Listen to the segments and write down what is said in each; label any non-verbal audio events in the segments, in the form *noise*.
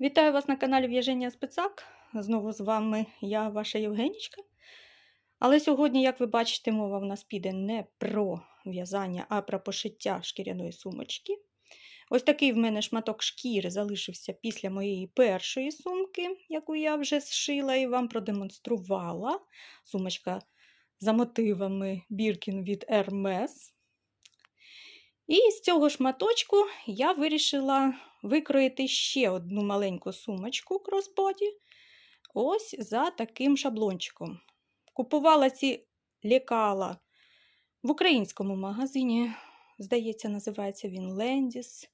Вітаю вас на каналі В'яження Спецак. Знову з вами я, ваша Євгенічка. Але сьогодні, як ви бачите, мова в нас піде не про в'язання, а про пошиття шкіряної сумочки. Ось такий в мене шматок шкіри залишився після моєї першої сумки, яку я вже зшила і вам продемонструвала. Сумочка за мотивами Біркін від Hermes. І з цього шматочку я вирішила викроїти ще одну маленьку сумочку кросбоді. Ось за таким шаблончиком. Купувала ці лікала в українському магазині. Здається, називається він Lendis.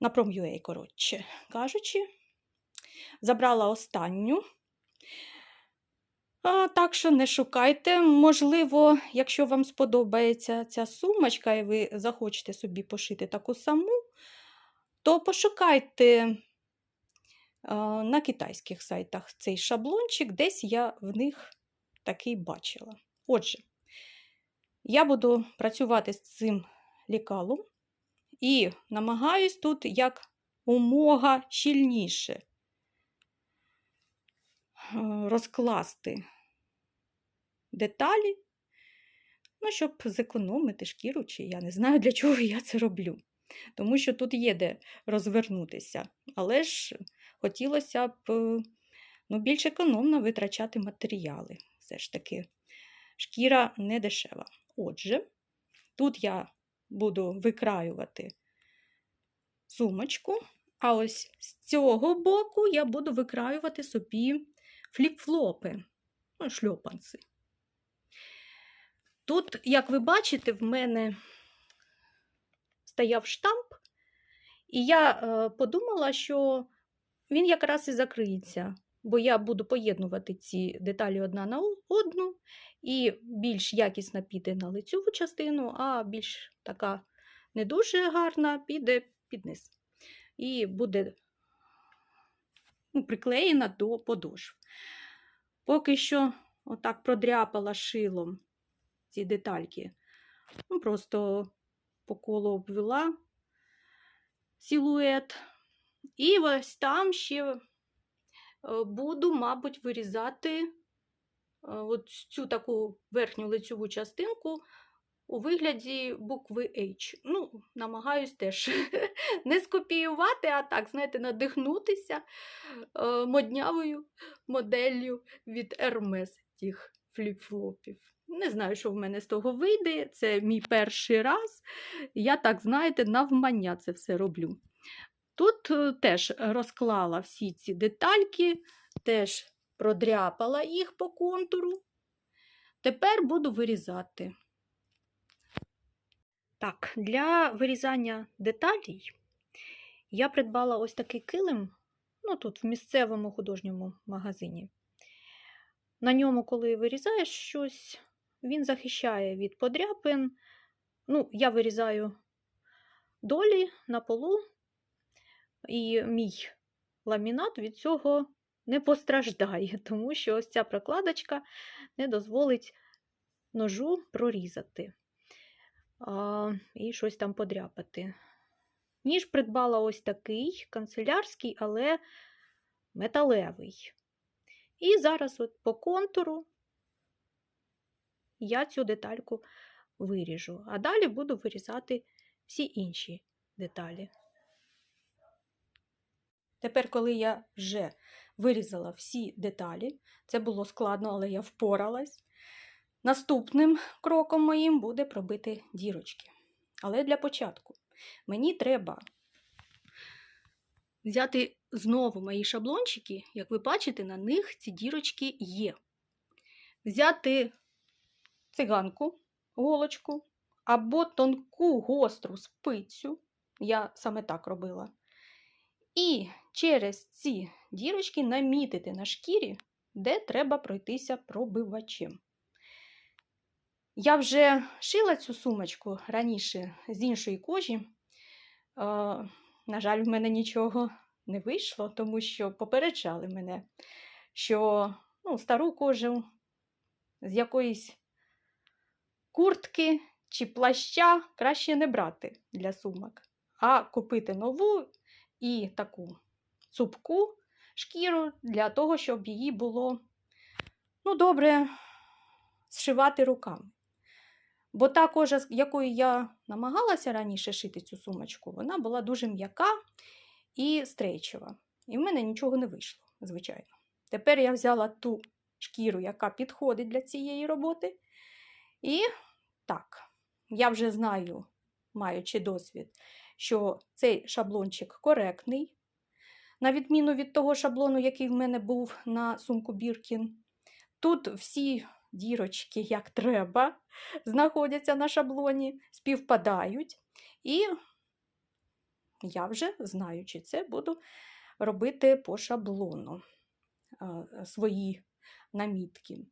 На Prom.ua, коротше кажучи. Забрала останню. А, Так що не шукайте. Можливо, якщо вам сподобається ця сумочка, і ви захочете собі пошити таку саму, то пошукайте на китайських сайтах цей шаблончик, десь я в них такий бачила. Отже, я буду працювати з цим лікалом і намагаюсь тут як умога щільніше розкласти деталі, ну, щоб зекономити шкіру, чи я не знаю, для чого я це роблю. Тому що тут є де розвернутися. Але ж хотілося б ну, більш економно витрачати матеріали. Все ж таки, шкіра не дешева. Отже, тут я буду викраювати сумочку, а ось з цього боку я буду викраювати собі фліп-флопи, ну, шльопанці. Тут, як ви бачите, в мене стояв штамп, і я е, подумала, що він якраз і закриється, бо я буду поєднувати ці деталі одна на одну, і більш якісно піде на лицеву частину, а більш така не дуже гарна піде під низ. І буде ну, приклеєна до подошв. Поки що отак продряпала шилом ці детальки. Ну, Просто по колу обвела силует. І ось там ще е, буду, мабуть, вирізати е, от цю таку верхню лицьову частинку у вигляді букви H. Ну, намагаюсь теж *laughs* не скопіювати, а так, знаєте, надихнутися е, моднявою моделлю від Hermes тих фліп-флопів. Не знаю, що в мене з того вийде. Це мій перший раз. Я так, знаєте, навмання це все роблю. Тут е, теж розклала всі ці детальки, теж продряпала їх по контуру. Тепер буду вирізати. Так, для вирізання деталей я придбала ось такий килим, ну тут в місцевому художньому магазині. На ньому, коли вирізаєш щось, він захищає від подряпин. Ну, я вирізаю долі на полу, і мій ламінат від цього не постраждає, *laughs* тому що ось ця прокладочка не дозволить ножу прорізати а, і щось там подряпати. Ніж придбала ось такий канцелярський, але металевий. І зараз от по контуру я цю детальку виріжу, а далі буду вирізати всі інші деталі. Тепер, коли я вже вирізала всі деталі, це було складно, але я впоралась. Наступним кроком моїм буде пробити дірочки. Але для початку мені треба взяти знову мої шаблончики, як ви бачите, на них ці дірочки є. Взяти циганку, голочку або тонку гостру спицю, я саме так робила. І через ці дірочки намітити на шкірі, де треба пройтися пробивачем. Я вже шила цю сумочку раніше з іншої кожі. Е, на жаль, в мене нічого не вийшло, тому що попереджали мене, що ну, стару кожу з якоїсь куртки чи плаща краще не брати для сумок, а купити нову і таку цупку шкіру для того, щоб її було ну, добре зшивати руками. Бо та кожа, якою я намагалася раніше шити цю сумочку, вона була дуже м'яка і стрейчева. І в мене нічого не вийшло, звичайно. Тепер я взяла ту шкіру, яка підходить для цієї роботи. І так, я вже знаю, маючи досвід, що цей шаблончик коректний, на відміну від того шаблону, який в мене був на сумку Біркін. Тут всі дірочки, як треба, знаходяться на шаблоні, співпадають. І я вже, знаючи це, буду робити по шаблону свої намітки.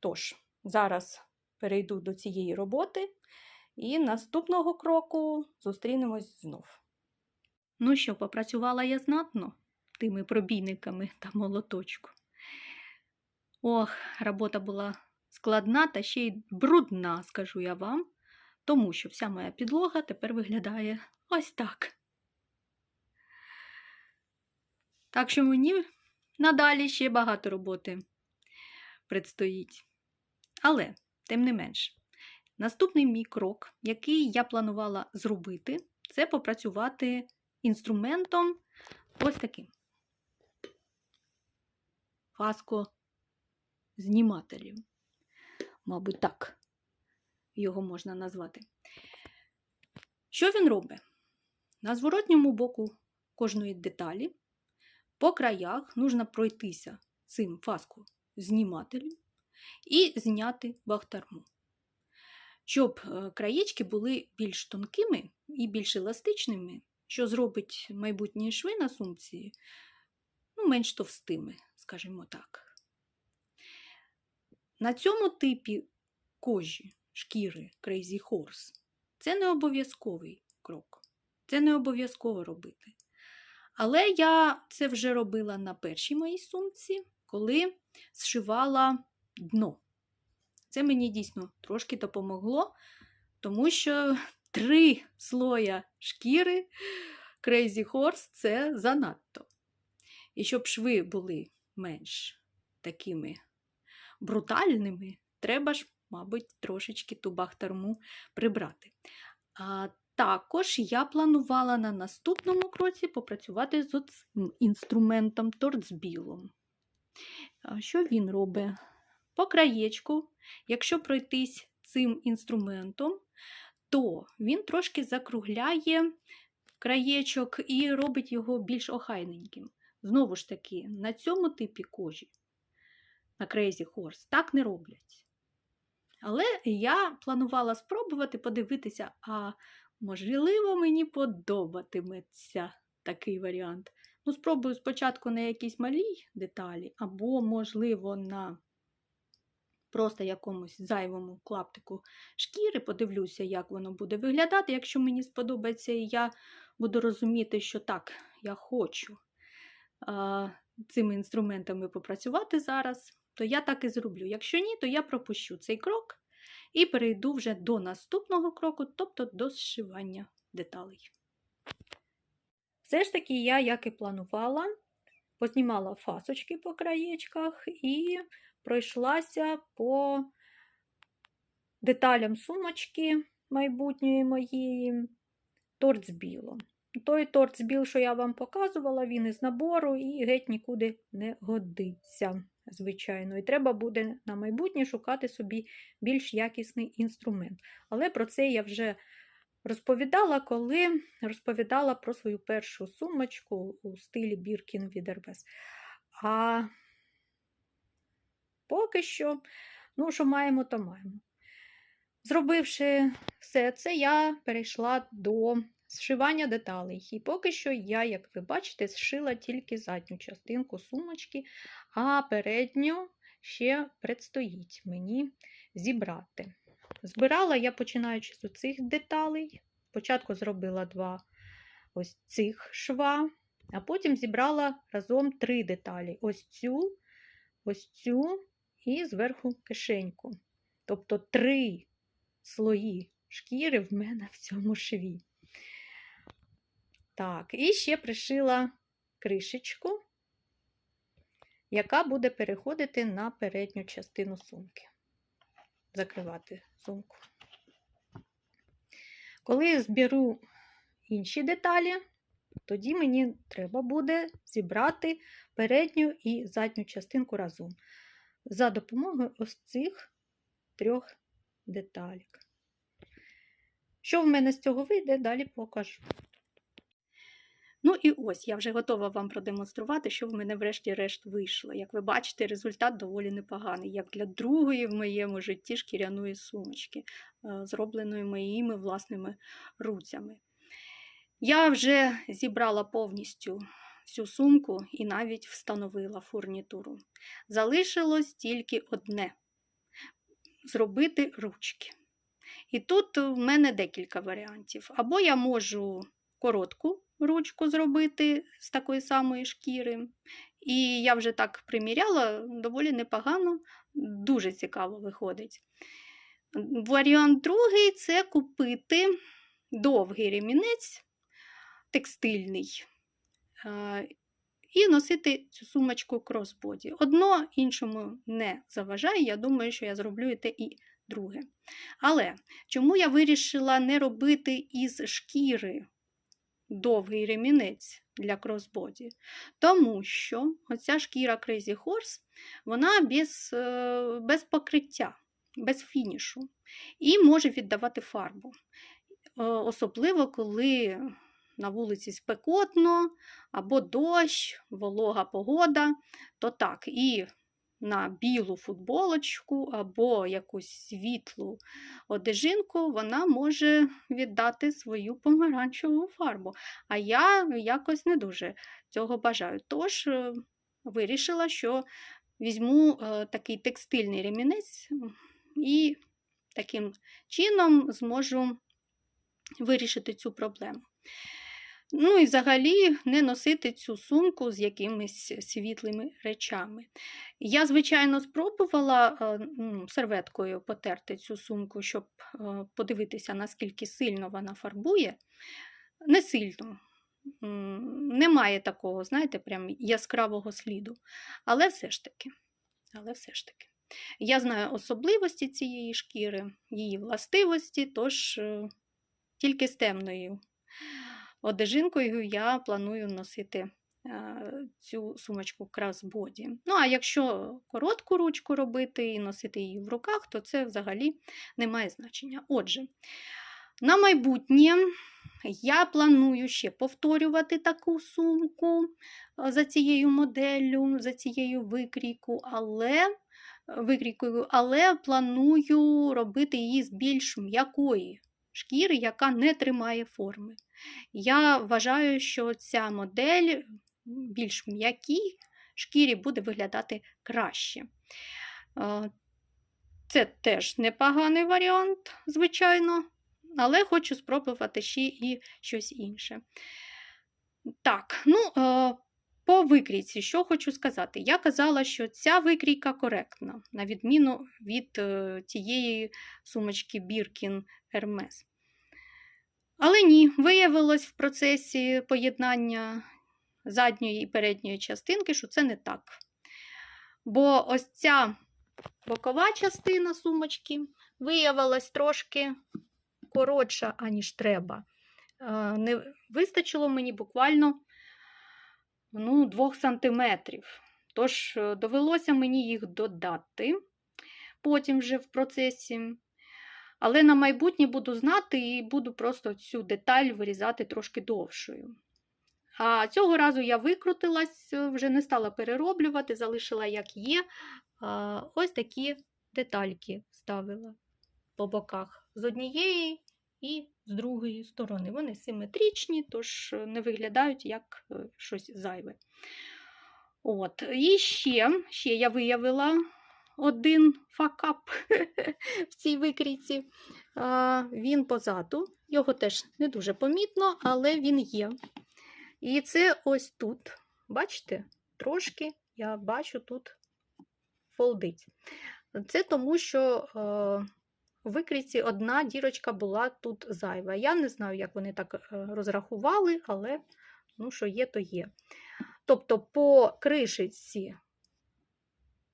Тож, зараз перейду до цієї роботи, і наступного кроку зустрінемось знов. Ну що, попрацювала я знатно тими пробійниками та молоточком. Ох, робота була складна та ще й брудна, скажу я вам, тому що вся моя підлога тепер виглядає ось так. Так що мені надалі ще багато роботи предстоїть. Але, тим не менш, наступний мій крок, який я планувала зробити, це попрацювати інструментом ось таким. Фаско знімателів. Мабуть, так його можна назвати. Що він робить? На зворотньому боку кожної деталі по краях нужно пройтися цим фаску знімателем і зняти бахтарму. Щоб е, краєчки були більш тонкими і більш еластичними, що зробить майбутні шви на сумці ну, менш товстими, скажімо так. На цьому типі кожі, шкіри Crazy Horse це не обов'язковий крок. Це не обов'язково робити. Але я це вже робила на першій моїй сумці, коли зшивала дно. Це мені дійсно трошки допомогло, тому що *laughs* три слоя шкіри Crazy Horse це занадто. І щоб шви були менш такими брутальними, треба ж, мабуть, трошечки ту бахтарму прибрати. А також я планувала на наступному кроці попрацювати з інструментом торцбілом. Що він робить? По краєчку, якщо пройтись цим інструментом, то він трошки закругляє краєчок і робить його більш охайненьким. Знову ж таки, на цьому типі кожі, на Crazy Horse, так не роблять. Але я планувала спробувати подивитися, а можливо, мені подобатиметься такий варіант. Ну, спробую спочатку на якійсь малій деталі, або, можливо, на просто якомусь зайвому клаптику шкіри, подивлюся, як воно буде виглядати. Якщо мені сподобається, і я буду розуміти, що так, я хочу а, цими інструментами попрацювати зараз, то я так і зроблю. Якщо ні, то я пропущу цей крок і перейду вже до наступного кроку, тобто до зшивання деталей. Все ж таки, я, як і планувала, познімала фасочки по краєчках і пройшлася по деталям сумочки майбутньої моєї торцбілом. Той торцбіл, що я вам показувала, він із набору і геть нікуди не годиться, звичайно. І треба буде на майбутнє шукати собі більш якісний інструмент. Але про це я вже розповідала, коли розповідала про свою першу сумочку у стилі Біркін Відербес. А поки що, ну, що маємо, то маємо. Зробивши все це, я перейшла до зшивання деталей. І поки що я, як ви бачите, зшила тільки задню частинку сумочки, а передню ще предстоїть мені зібрати. Збирала я, починаючи з цих деталей. Спочатку зробила два ось цих шва, а потім зібрала разом три деталі: ось цю, ось цю і зверху кишеньку. Тобто три слої шкіри в мене в цьому шві. Так, і ще пришила кришечку, яка буде переходити на передню частину сумки. Закривати сумку. Коли зберу інші деталі, тоді мені треба буде зібрати передню і задню частинку разом за допомогою ось цих трьох деталік. Що в мене з цього вийде, далі покажу. Ну і ось я вже готова вам продемонструвати, що в мене врешті-решт вийшло. Як ви бачите, результат доволі непоганий, як для другої в моєму житті шкіряної сумочки, е, зробленої моїми власними руцями. Я вже зібрала повністю всю сумку і навіть встановила фурнітуру. Залишилось тільки одне зробити ручки. І тут в мене декілька варіантів. Або я можу коротку ручку зробити з такої самої шкіри. І я вже так приміряла, доволі непогано, дуже цікаво виходить. Варіант другий це купити довгий ремінець текстильний і носити цю сумочку кросбоді. Одно іншому не заважає, я думаю, що я зроблю і те і друге. Але чому я вирішила не робити із шкіри довгий ремінець для кросбоді? Тому що оця шкіра Crazy Horse, вона без, е, без покриття, без фінішу і може віддавати фарбу. Е, Особливо, коли на вулиці спекотно, або дощ, волога погода, то так, і на білу футболочку або якусь світлу одежинку вона може віддати свою помаранчеву фарбу. А я якось не дуже цього бажаю. Тож е, вирішила, що візьму е, такий текстильний ремінець і таким чином зможу вирішити цю проблему. Ну і взагалі не носити цю сумку з якимись світлими речами. Я, звичайно, спробувала е, ну, серветкою потерти цю сумку, щоб е, подивитися, наскільки сильно вона фарбує. Не сильно. Немає такого, знаєте, прям яскравого сліду. Але все ж таки, але все ж таки. Я знаю особливості цієї шкіри, її властивості, тож е, тільки з темною одежинкою я планую носити цю сумочку красбоді. Ну, а якщо коротку ручку робити і носити її в руках, то це взагалі не має значення. Отже, на майбутнє я планую ще повторювати таку сумку за цією моделлю, за цією викрійку, але викрійкою, але планую робити її з більш м'якої шкіри, яка не тримає форми. Я вважаю, що ця модель більш м'якій шкірі буде виглядати краще. Е, Це теж непоганий варіант, звичайно, але хочу спробувати ще і щось інше. Так, ну, е, по викрійці, що хочу сказати? Я казала, що ця викрійка коректна, на відміну від е, тієї сумочки Birkin Hermes. Але ні, виявилось в процесі поєднання задньої і передньої частинки, що це не так. Бо ось ця бокова частина сумочки виявилась трошки коротша, аніж треба. Е, Не вистачило мені буквально ну, 2 см. Тож е, довелося мені їх додати потім вже в процесі. Але на майбутнє буду знати і буду просто цю деталь вирізати трошки довшою. А цього разу я викрутилась, вже не стала перероблювати, залишила як є. Ось такі детальки ставила по боках з однієї і з другої сторони. Вони симетричні, тож не виглядають як е, щось зайве. От. І ще, ще я виявила один факап *laughs* в цій викрійці. Він позаду, його теж не дуже помітно, але він є. І це ось тут. Бачите, трошки я бачу тут фолдить. Це тому, що в викрійці одна дірочка була тут зайва. Я не знаю, як вони так е, розрахували, але ну, що є, то є. Тобто по кришечці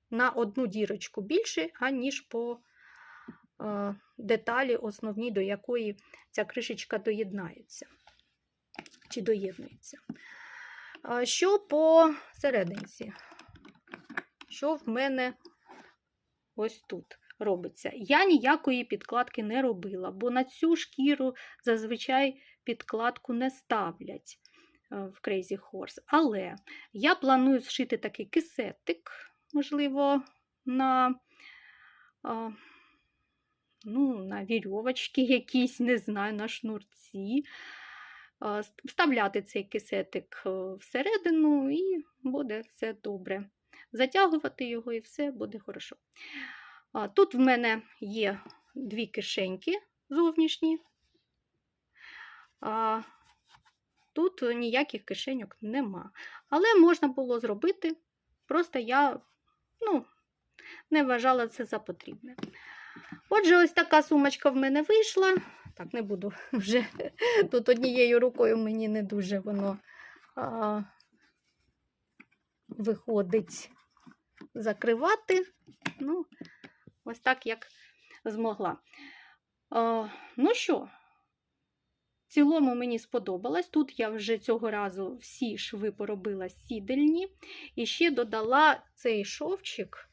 на одну дірочку більше, аніж по е, деталі основній, до якої ця кришечка доєднається чи доєднується. Що по серединці? Що в мене ось тут робиться? Я ніякої підкладки не робила, бо на цю шкіру зазвичай підкладку не ставлять е, в Crazy Horse. Але я планую зшити такий кисетик, можливо, на, ну, на вірьовочки якісь, не знаю, на шнурці. Вставляти цей кисетик е, всередину і буде все добре. Затягувати його і все буде хорошо. Тут в мене є дві кишеньки зовнішні. Тут ніяких кишеньок нема. Але можна було зробити, просто я ну, не вважала це за потрібне. Отже, ось така сумочка в мене вийшла. Так, не буду *laughs* вже тут однією рукою мені не дуже воно а, виходить закривати. Ну, ось так, як змогла. А, ну що, в цілому мені сподобалось. Тут я вже цього разу всі шви поробила сідельні. І ще додала цей шовчик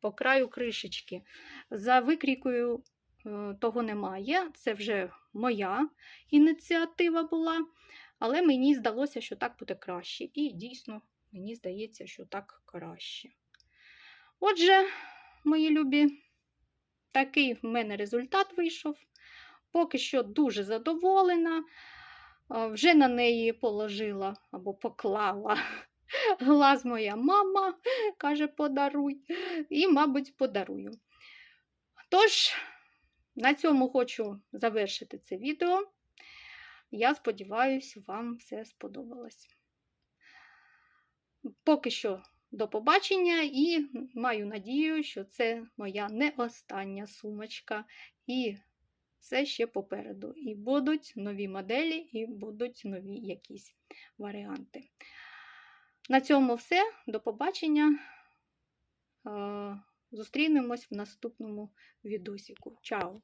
по краю кришечки. За викрійкою е, того немає. Це вже моя ініціатива була. Але мені здалося, що так буде краще. І дійсно, мені здається, що так краще. Отже, мої любі, такий в мене результат вийшов. Поки що дуже задоволена. Вже на неї положила або поклала глаз моя мама, каже, подаруй. І, мабуть, подарую. Тож, на цьому хочу завершити це відео. Я сподіваюся, вам все сподобалось. Поки що до побачення і маю надію, що це моя не остання сумочка. І все ще попереду. І будуть нові моделі, і будуть нові якісь варіанти. На цьому все. До побачення. Е, Зустрінемось в наступному відосіку. Чао!